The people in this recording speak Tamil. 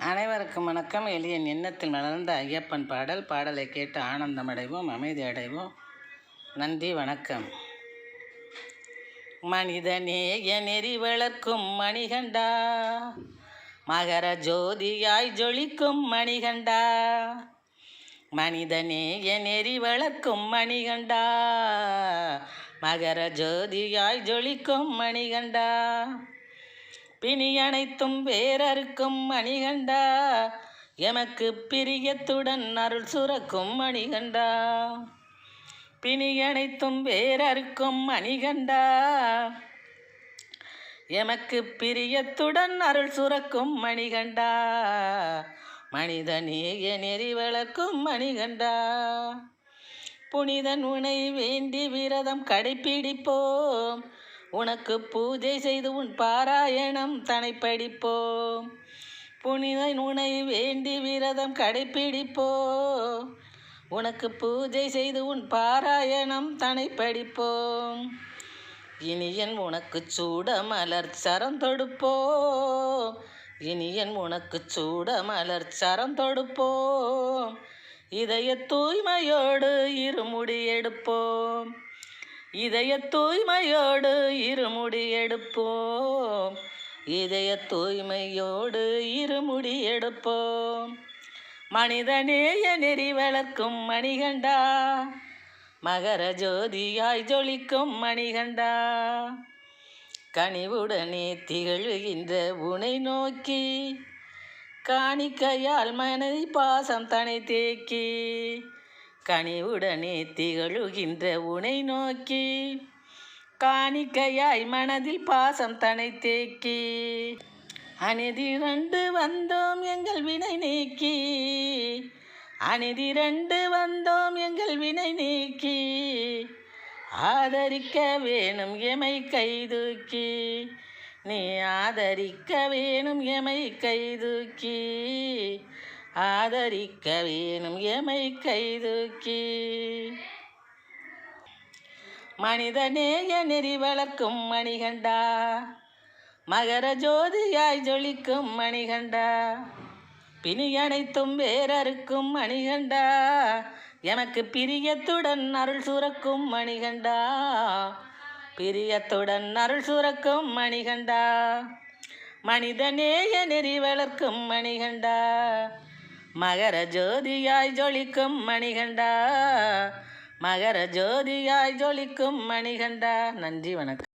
அனைவருக்கும் வணக்கம். எளியன் எண்ணத்தில் மலர்ந்த ஐயப்பன் பாடல். பாடலை கேட்டு ஆனந்தம் அடைவோம் அமைதி அடைவோம் நன்றி வணக்கம். மனிதநேய நெறி வளர்க்கும் மணிகண்டா. மகர ஜோதியாய் ஜொலிக்கும் மணிகண்டா. மனிதநேய நெறி வளர்க்கும் மணிகண்டா. மகர ஜோதியாய் ஜொலிக்கும் மணிகண்டா. பிணி அனைத்தும் வேறறுக்கும் மணிகண்டா. எமக்கு பிரியத்துடன் அருள் சுரக்கும் மணிகண்டா. பிணி அனைத்தும் வேறறுக்கும் மணிகண்டா. எமக்கு பிரியத்துடன் அருள் சுரக்கும் மணிகண்டா. மனிதநேய நெறி வளர்க்கும் மணிகண்டா. புனிதன் உனை வேண்டி விரதம் கடைப்பிடிப்போம் உனக்கு பூஜை செய்து உன் பாராயணம் தனை படிப்போம் புனிதன் உனை வேண்டி விரதம் கடைப்பிடிப்போம் உனக்கு பூஜை செய்து உன் பாராயணம் தனை படிப்போம் இனியன் உனக்கு சூட மலர் சரம் தொடுப்போம். இனியன் உனக்கு சூட மலர் சரம் தொடுப்போம். இதய தூய்மையோடு இருமுடி எடுப்போம். இதய தூய்மையோடு இருமுடி எடுப்போம். இதய தூய்மையோடு இருமுடி எடுப்போம். மனிதநேய நெறி வளர்க்கும் மணிகண்டா. மகர ஜோதியாய் ஜொலிக்கும் மணிகண்டா. கனிவுடனே திகழ்கின்ற உனை நோக்கி. காணிக்கையால் மனதி பாசம் தனை தேக்கி. கனிவுடனே திகழுகின்ற உனை நோக்கி. காணிக்கையாய் மனதில் பாசம் தனை தேக்கி. அணிதிரண்டு வந்தோம் எங்கள் வினை நீக்கி. அணிதிரண்டு வந்தோம் எங்கள் வினை நீக்கி. ஆதரிக்க வேணும் எமை கைதூக்கி. நீ ஆதரிக்க வேணும் எமை கைதூக்கி. ஆதரிக்க வேணும் எமை கைதூக்கி. மனிதநேய நெறி வளர்க்கும் மணிகண்டா. மகர ஜோதியாய் ஜொலிக்கும் மணிகண்டா. பிணி அனைத்தும் வேறறுக்கும் மணிகண்டா. எனக்கு பிரியத்துடன் அருள் சுரக்கும் மணிகண்டா. பிரியத்துடன் அருள் சுரக்கும் மணிகண்டா. மனிதநேய நெறி வளர்க்கும் மணிகண்டா. மகர ஜோதியாய் ஜொலிக்கும் மணிகண்டா. மகர ஜோதியாய் ஜொலிக்கும் மணிகண்டா. நன்றி வணக்கம்.